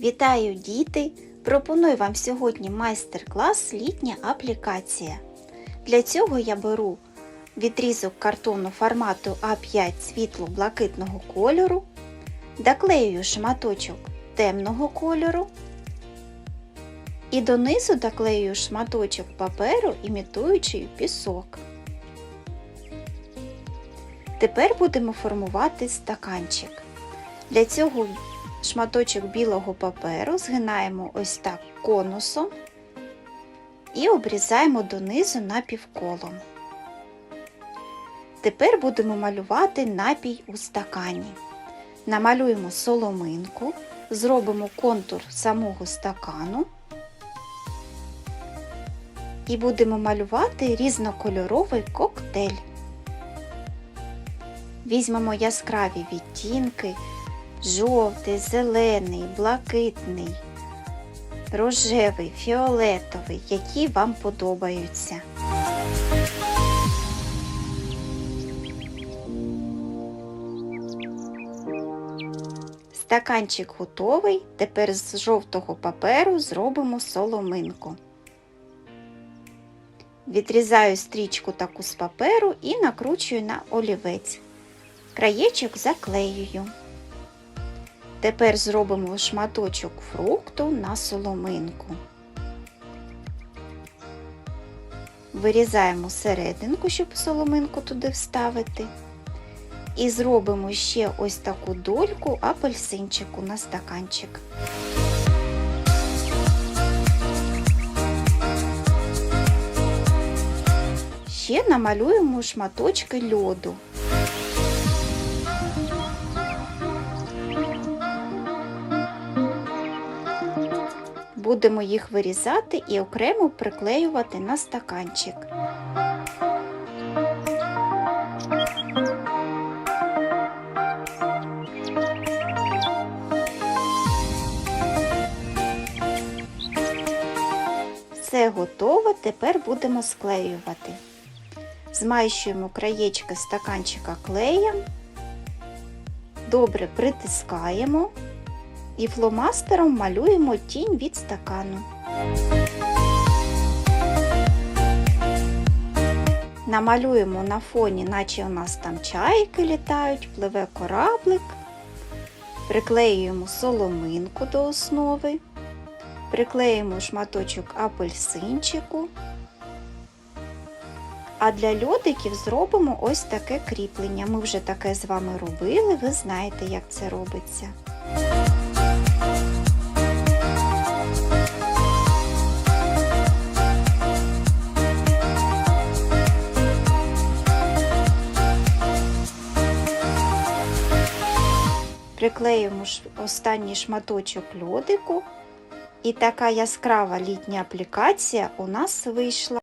Вітаю, діти! Пропоную вам сьогодні майстер-клас Літня аплікація. Для цього я беру відрізок картону формату А5 світло-блакитного кольору, доклеюю шматочок темного кольору і донизу доклеюю шматочок паперу, імітуючи пісок. Тепер будемо формувати стаканчик. Для цього шматочок білого паперу згинаємо ось так конусом і обрізаємо донизу напівколом. Тепер будемо малювати напій у стакані. Намалюємо соломинку, зробимо контур самого стакану і будемо малювати різнокольоровий коктейль. Візьмемо яскраві відтінки жовтий, зелений, блакитний, рожевий, фіолетовий, які вам подобаються. Стаканчик готовий. Тепер з жовтого паперу зробимо соломинку. Відрізаю стрічку таку з паперу і накручую на олівець. Краєчок заклеюю. Тепер зробимо шматочок фрукту на соломинку. Вирізаємо серединку, щоб соломинку туди вставити. І зробимо ще ось таку дольку апельсинчику на стаканчик. Ще намалюємо шматочки льоду. Будемо їх вирізати і окремо приклеювати на стаканчик. Все готово, тепер будемо склеювати. Змащуємо краєчки стаканчика клеєм, добре притискаємо і фломастером малюємо тінь від стакану. Намалюємо на фоні, наче у нас там чайки літають, пливе кораблик, приклеюємо соломинку до основи, приклеїмо шматочок апельсинчику. А для льодиків зробимо ось таке кріплення. Ми вже таке з вами робили, ви знаєте, як це робиться. Приклеїмо останній шматочок льодику. І така яскрава літня аплікація у нас вийшла.